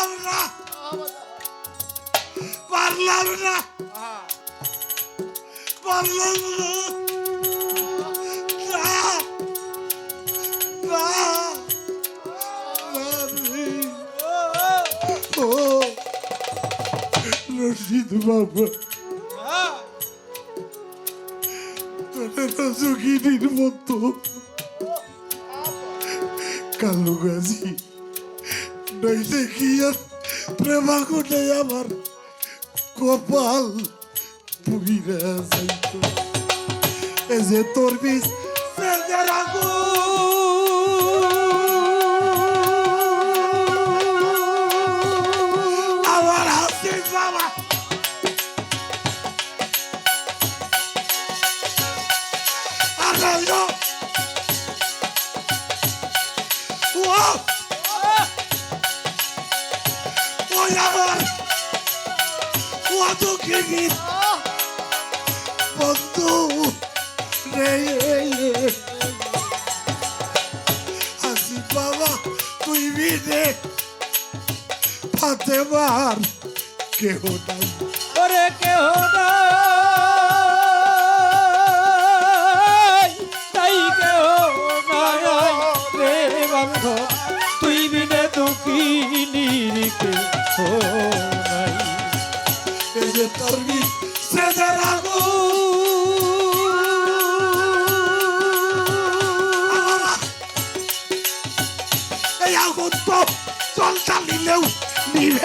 পারলাম না। পারলাম না। পারলাম। রশিদ বাবা। তোদের তো যোগিনীর মতো কালু গাছি নইলে কি আর প্রেমাগুনে আমার। কপাল পুইরা যাইত। এ যে তোর বিষ রাখো ওই আমার কত কেজি বন্ধু রে হাসি বাবা, তুই বিদে। ফাতে মার কেহ নাই। ওরে কেহ নাই, তাই কেহ নাই রে বন্ধ।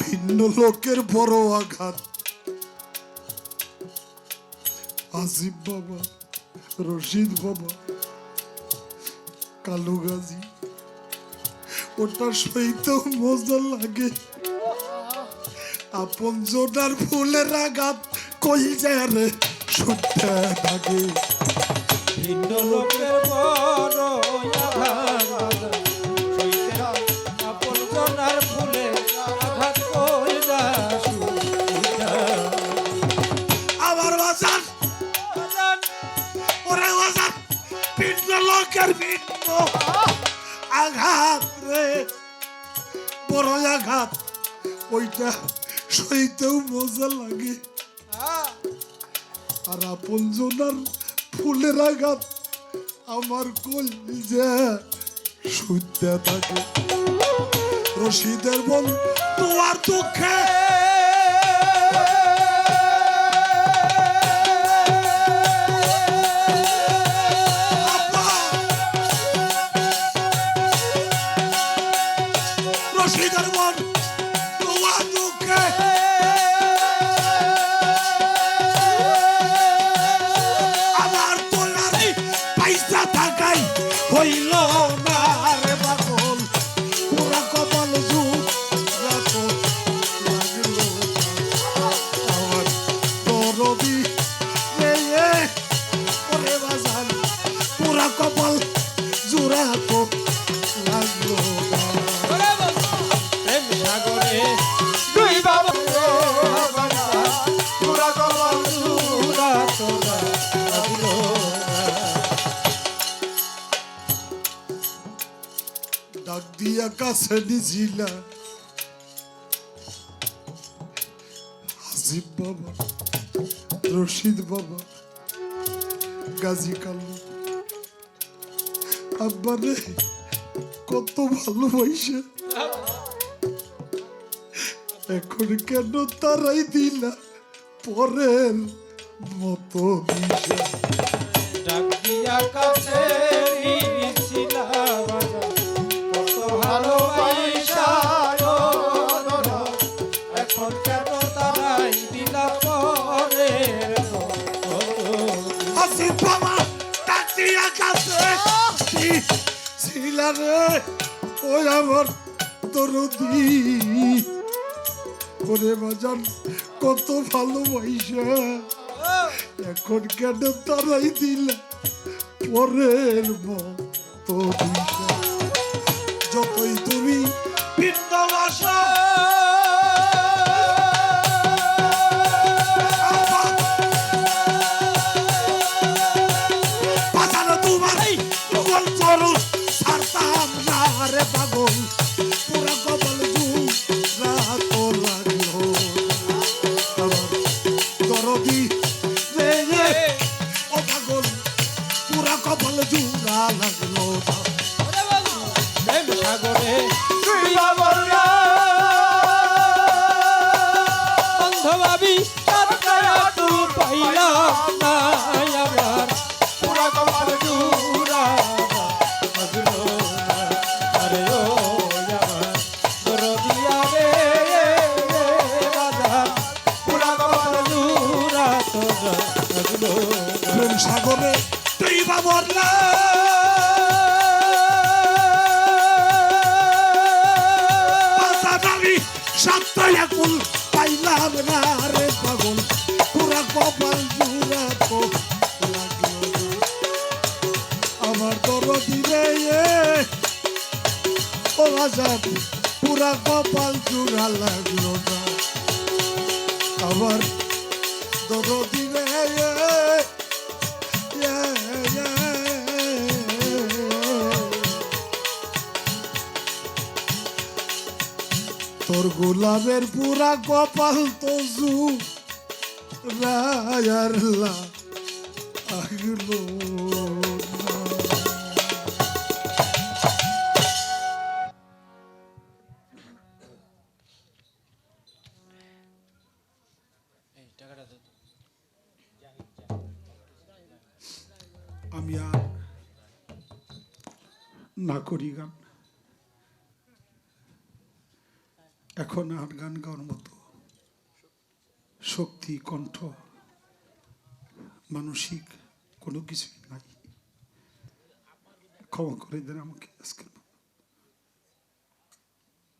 ভিন্ন লোকের বড় আঘাত। আসিফ বাবা, রশিদ বাবা, কালু গাজী ওটা সইতেও মজা লাগে। আপন জোনার ফুলের আঘাত কই যায় রে? শুনতে থাকে ভিন্ন লোকের বড় আঘাত রে। বড় আঘাত। ওইটা সইতেও মজা লাগে। আর আপন জোনার ফুলের আঘাত আমার কলিজা শুনতে থাকে। রশিদের বল তোমার দুঃখে। রশিদের বল তোমার ডাক কাছে নিছিলা হাসিব বাবা রশিদ বাবা গাজী কালু আব্বারে কত ভালোবাসে। এখন কেন তারাই দিলা পরের মতো দিশা ডাক কাছে ছিলা রে, ওই আমার দরদি ওরে বাজান, কত ভালোবাসা। এখন কেন তারাই দিল পরের মতো যতই তুমি সাতটায় একুল পাইলাম না রে পাগল পুরা কপাল না। আমার দরদি রে ও আজাদ, পুরা কপাল জুড়া লাগল না আমার দরদি রে yeah. তোর গোলাপের পুরা কপাল তো জু আমি আর না করি গান। এখন আর গান গাওয়ার মতো শক্তি, কণ্ঠ, মানসিক কোনো কিছুই নাই ক্ষমা করে দেন আমাকে আজকের মতো।